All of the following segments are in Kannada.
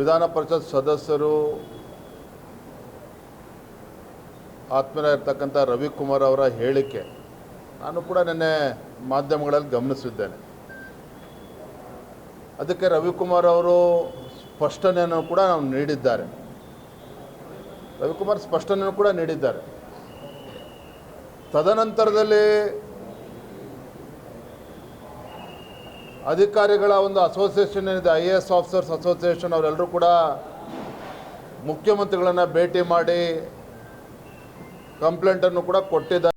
ವಿಧಾನ ಪರಿಷತ್ ಸದಸ್ಯರು, ಆತ್ಮೀಯರಾಗಿರ್ತಕ್ಕಂಥ ರವಿಕುಮಾರ್ ಅವರ ಹೇಳಿಕೆ ನಾನು ಕೂಡ ನಿನ್ನೆ ಮಾಧ್ಯಮಗಳಲ್ಲಿ ಗಮನಿಸಿದ್ದೇನೆ. ಅದಕ್ಕೆ ರವಿಕುಮಾರ್ ಅವರು ಸ್ಪಷ್ಟನೆಯನ್ನು ಕೂಡ ನಾವು ನೀಡಿದ್ದಾರೆ. ರವಿಕುಮಾರ್ ಸ್ಪಷ್ಟನೆಯನ್ನು ಕೂಡ ನೀಡಿದ್ದಾರೆ. ತದನಂತರದಲ್ಲಿ ಅಧಿಕಾರಿಗಳ ಒಂದು ಅಸೋಸಿಯೇಷನ್ ಏನಿದೆ I A S officers association ಅವರೆಲ್ಲರೂ ಕೂಡ ಮುಖ್ಯಮಂತ್ರಿಗಳನ್ನು ಭೇಟಿ ಮಾಡಿ ಕಂಪ್ಲೇಂಟನ್ನು ಕೂಡ ಕೊಟ್ಟಿದ್ದಾರೆ.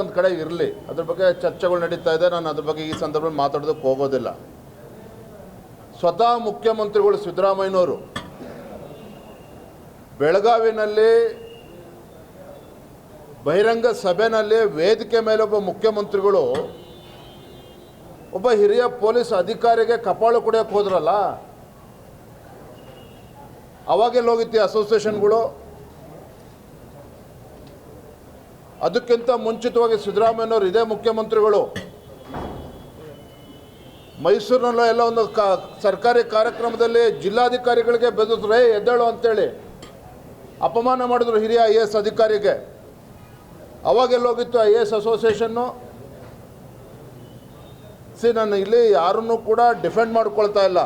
ಒಂದು ಕಡೆ ಇರಲಿ. ಅದ್ರ ಬಗ್ಗೆ ಚರ್ಚೆಗಳು ನಡೀತಾ ಇದೆ. ನಾನು ಅದ್ರ ಬಗ್ಗೆ ಈ ಸಂದರ್ಭದಲ್ಲಿ ಮಾತಾಡೋದಕ್ಕೆ ಹೋಗೋದಿಲ್ಲ. ಸ್ವತಃ ಮುಖ್ಯಮಂತ್ರಿಗಳು ಸಿದ್ದರಾಮಯ್ಯನವರು ಬೆಳಗಾವಿನಲ್ಲಿ ಬಹಿರಂಗ ಸಭೆಯಲ್ಲಿ ವೇದಿಕೆ ಮೇಲೆ ಒಬ್ಬ ಮುಖ್ಯಮಂತ್ರಿಗಳು, ಒಬ್ಬ ಹಿರಿಯ ಪೊಲೀಸ್ ಅಧಿಕಾರಿಗೆ ಕಪಾಳು ಕುಡಿಯೋಕೆ ಹೋದ್ರಲ್ಲ? ಅವಾಗೆಲ್ಲ ಹೋಗಿತ್ತು ಅಸೋಸಿಯೇಷನ್ಗಳು? ಅದಕ್ಕಿಂತ ಮುಂಚಿತವಾಗಿ ಸಿದ್ದರಾಮಯ್ಯನವರು ಇದೇ ಮುಖ್ಯಮಂತ್ರಿಗಳು. ಮೈಸೂರಿನಲ್ಲೂ ಎಲ್ಲ ಒಂದು ಕ, ಸರ್ಕಾರಿ ಕಾರ್ಯಕ್ರಮದಲ್ಲಿ ಜಿಲ್ಲಾಧಿಕಾರಿಗಳಿಗೆ ಬೆದರಿಸ್ರೆ ಎದ್ದೇಳು ಅಂತೇಳಿ ಅಪಮಾನ ಮಾಡಿದ್ರು ಹಿರಿಯ ಐ ಎ ಎಸ್ ಅಧಿಕಾರಿಗೆ. ಅವಾಗೆಲ್ಲೋಗಿತ್ತು ಐ ಎ ಎಸ್ ಅಸೋಸಿಯೇಷನ್ನು. ಸಿ ನಾನು ಇಲ್ಲಿ ಯಾರನ್ನೂ ಕೂಡ ಡಿಫೆಂಡ್ ಮಾಡ್ಕೊಳ್ತಾ ಇಲ್ಲ.